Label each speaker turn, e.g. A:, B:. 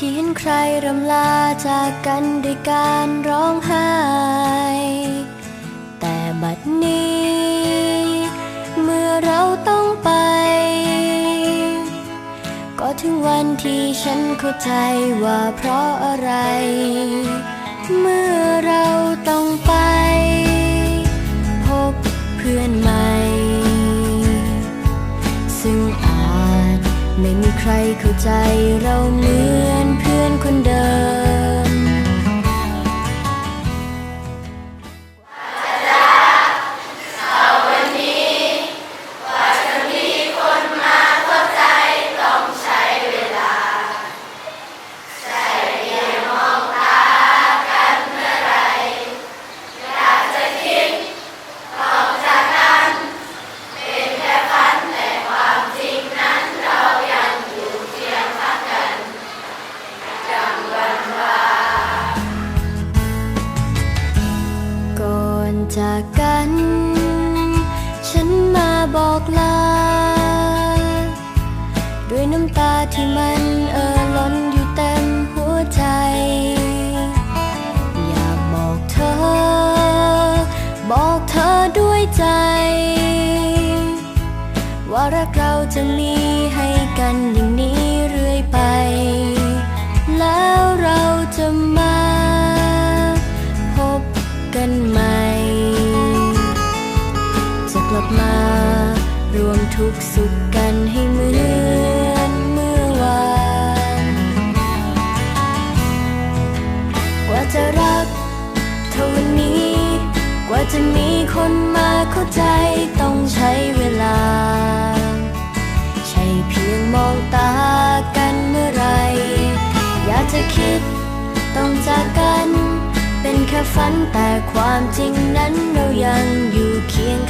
A: ที่เห็นใครรำลาจากกันด้วยการร้องไห้ แต่บัดนี้ เมื่อเราต้องไป ก็ถึงวันที่ฉันเข้าใจว่าพ ไม่มีใครเข้าใจเราเหมือนเพื่อนคนเดิม จากกัน ฉันมาบอกลา ด้วยน้ำตาที่มันเอ่อล้นอยู่เต็มหัวใจ อยากบอกเธอ บอกเธอด้วยใจ ว่ารักเราจะมีให้กันอย่างนี้เรื่อยไป ทุกสุขกันให้เหมือนเมื่อวาน กว่าจะรักเท่าวันนี้ กว่าจะมีคนมาเข้าใจต้องใช้เวลา ใช่เพียงมองตากันเมื่อไร อยากจะคิดต้องจากกัน เป็นแค่ฝันแต่ความจริงนั้นเรายังอยู่เคียง